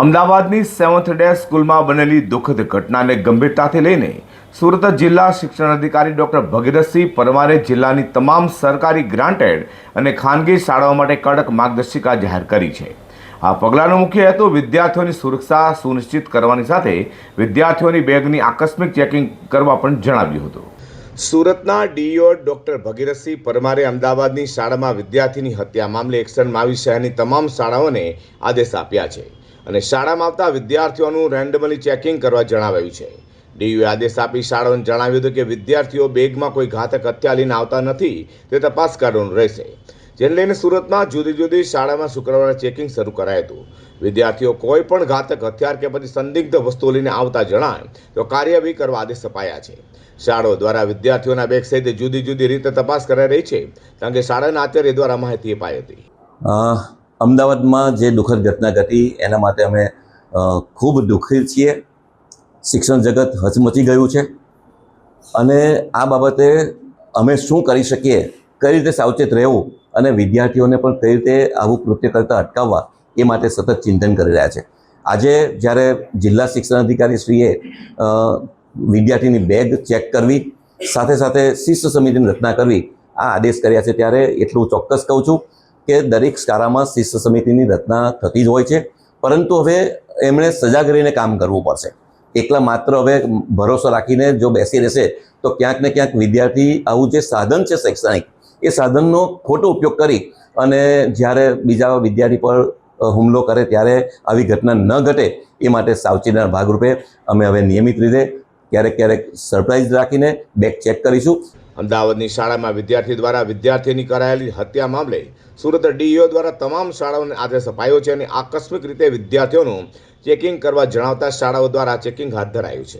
અમદાવાદની seventh day સ્કૂલમાં બનેલી દુઃખદ ઘટનાને ગંભીરતાથી લઈને સુરત જિલ્લા શિક્ષણ અધિકારી ડોક્ટર ભગીરથસિંહ પરમારે જિલ્લાની તમામ સરકારી ગ્રાન્ટેડ અને ખાનગી શાળાઓ માટે કડક માર્ગદર્શિકા જાહેર કરી છે. આ પગલાંનો મુખ્ય હેતુ વિદ્યાર્થીઓની સુરક્ષા સુનિશ્ચિત કરવાની સાથે વિદ્યાર્થીઓની બેગની આકસ્મિક ચેકિંગ કરવા પણ જણાવ્યું હતું. સુરતના ડીઓ ડોક્ટર ભગીરથસિંહ પરમારે અમદાવાદની શાળામાં વિદ્યાર્થીની હત્યા મામલે એક્શનમાં આવી શહેરની તમામ શાળાઓને આદેશ આપ્યા છે. અને શાળામાં આવતા વિદ્યાર્થીઓનું રેન્ડમલી ચેકિંગ કરવા જણાવાયું છે. ડીયુએ આદેશ આપી શાળાઓને જણાવ્યું હતું કે વિદ્યાર્થીઓ બેગમાં કોઈ ઘાતક હત્યા લઈને આવતા નથી, તે તપાસ કરવાનું રહેશે. જેને લઈને સુરતમાં જુદી જુદી શાળામાં શુક્રવારે ચેકિંગ શરૂ કરાયું હતું. વિદ્યાર્થીઓ કોઈ પણ ઘાતક હથિયાર કે પછી સંદિગ્ધ વસ્તુઓ લઈને આવતા જણાય, તો કાર્યવાહી કરવા આદેશ અપાયા છે. શાળાઓ દ્વારા વિદ્યાર્થીઓના બેગ સહિત જુદી જુદી રીતે તપાસ કરાઈ રહી છે, કારણ કે શાળાના આચાર્ય દ્વારા માહિતી અપાઈ હતી. અમદાવાદમાં જે દુઃખદ ઘટના ઘટી, એના માટે અમે ખૂબ દુઃખી છીએ. શિક્ષણ જગત હચમચી ગયું છે. અને આ બાબતે અમે શું કરી શકીએ? કઈ રીતે સાવચેત રહેવું? અને વિદ્યાર્થીઓને પણ કઈ રીતે આવું કૃત્ય કરતાં અટકાવવા? એ માટે સતત ચિંતન કરી રહ્યા છે. આજે જ્યારે જિલ્લા શિક્ષણ અધિકારી શ્રીએ વિદ્યાર્થીની બેગ ચેક કરવી, સાથે સાથે શિસ્ત સમિતિની રચના કરવી, આ આદેશ કર્યા છે ત્યારે એટલું ચોક્કસ કહું છું. કે દરેક શાળામાં શિસ્ત સમિતિની રચના થતી જ હોય છે. પરંતુ હવે એમણે સજાગ રહીને કામ કરવું પડશે. એકલા માત્ર હવે ભરોસો રાખીને જો બેસી રહેશે, તો ક્યાંક ને ક્યાંક વિદ્યાર્થી આવું જે સાધન છે શૈક્ષણિક, એ સાધનનો ખોટો ઉપયોગ કરી અને જ્યારે બીજા વિદ્યાર્થી પર હુમલો કરે ત્યારે આવી ઘટના ન ઘટે એ માટે સાવચેતીના ભાગરૂપે અમે હવે નિયમિત રીતે ક્યારેક ક્યારેક સરપ્રાઇઝ રાખીને બેગ ચેક કરીશું. અમદાવાદની શાળામાં વિદ્યાર્થી દ્વારા વિદ્યાર્થીની કરાયેલી હત્યા મામલે સુરત ડીઈઓ દ્વારા તમામ શાળાઓને આદેશ અપાયો છે અને આકસ્મિક રીતે વિદ્યાર્થીઓનું ચેકિંગ કરવા જણાવતા શાળાઓ દ્વારા ચેકિંગ હાથ ધરાયું છે.